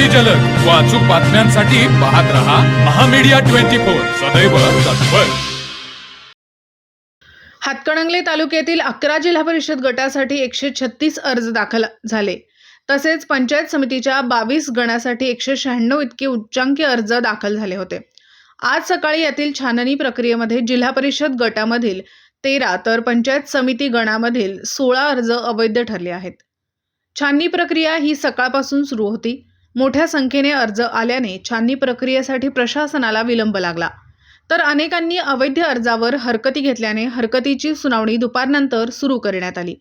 अति जलद. व अचूक बातम्यांसाठी पाहत रहा महामीडिया ट्वेंटी फोर. सदैव तत्पर. हातकणंगले तालुक्यातील अकरा जिल्हा परिषद गटासाठी एकशे छत्तीस अर्ज दाखल झाले. तसेच पंचायत समितीच्या बावीस गणासाठी एकशे शहाण्णव इतके उच्चांकी अर्ज दाखल झाले होते. आज सकाळी यातील छाननी प्रक्रियेमध्ये जिल्हा परिषद गटामधील तेरा तर पंचायत समिती गणामधील सोळा अर्ज अवैध ठरले आहेत. छाननी प्रक्रिया ही सकाळपासून सुरू होती. मोठ्या संख्येने अर्ज आल्याने छाननी प्रक्रियेसाठी प्रशासनाला विलंब लागला. तर अनेकांनी अवैध अर्जावर हरकती घेतल्याने हरकतीची सुनावणी दुपारनंतर सुरू करण्यात आली.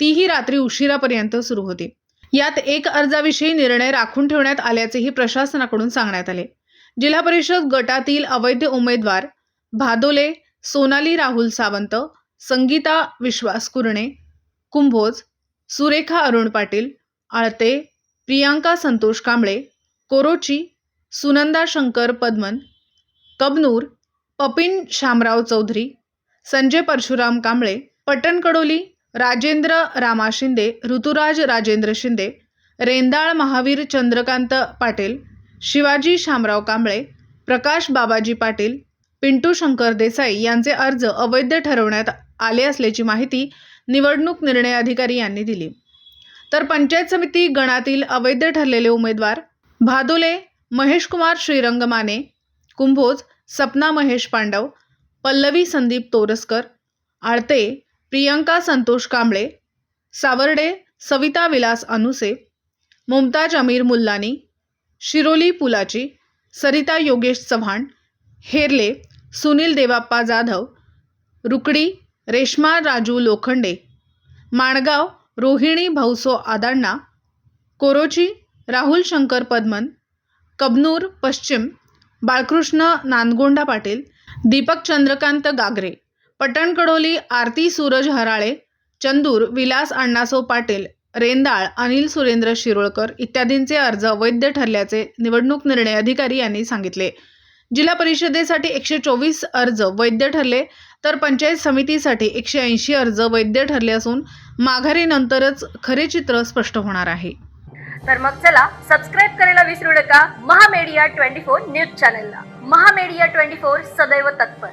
तीही रात्री उशिरापर्यंत सुरू होती. यात एक अर्जाविषयी निर्णय राखून ठेवण्यात आल्याचेही प्रशासनाकडून सांगण्यात आले. जिल्हा परिषद गटातील अवैध उमेदवार भादोले सोनाली राहुल सावंत संगीता विश्वास कुरणे कुंभोज सुरेखा अरुण पाटील आळते प्रियांका संतोष कांबळे कोरोची सुनंदा शंकर पद्मन कबनूर पपिन शामराव चौधरी संजय परशुराम कांबळे पटणकडोली राजेंद्र रामा शिंदे ऋतुराज राजेंद्र शिंदे रेंदाळ महावीर चंद्रकांत पाटील शिवाजी शामराव कांबळे प्रकाश बाबाजी पाटील पिंटू शंकर देसाई यांचे अर्ज अवैध ठरवण्यात आले असल्याची माहिती निवडणूक निर्णय अधिकारी यांनी दिली. तर पंचायत समिती गणातील अवैध ठरलेले उमेदवार भादोले महेशकुमार श्रीरंग माने कुंभोज सपना महेश पांडव पल्लवी संदीप तोरसकर आळते प्रियंका संतोष कांबळे सावर्डे सविता विलास अनुसे मुमताज अमीर मुल्लानी शिरोली पुलाची सरिता योगेश चव्हाण हेरले सुनील देवाप्पा जाधव रुकडी रेश्मा राजू लोखंडे माणगाव रोहिणी भाऊसो आदांना कोरोची राहुल शंकर पद्मन कबनूर पश्चिम बाळकृष्ण नानगोंडा पाटील दीपक चंद्रकांत गागरे पटणकडोली आरती सूरज हराळे चंदूर विलास अण्णासो पाटील रेंदाळ अनिल सुरेंद्र शिरोळकर इत्यादींचे अर्ज वैध ठरल्याचे निवडणूक निर्णय अधिकारी यांनी सांगितले. जिल्हा परिषदेसाठी एकशे चोवीस अर्ज वैध ठरले तर पंचायत समितीसाठी एकशे ऐंशी अर्ज वैध ठरले असून माघारीनंतरच खरे चित्र स्पष्ट होणार आहे. तर मग चला सबस्क्राईब करायला विसरू नका. महामेडिया ट्वेंटी फोर न्यूज चॅनलला. महामेडिया ट्वेंटी फोर सदैव तत्पर.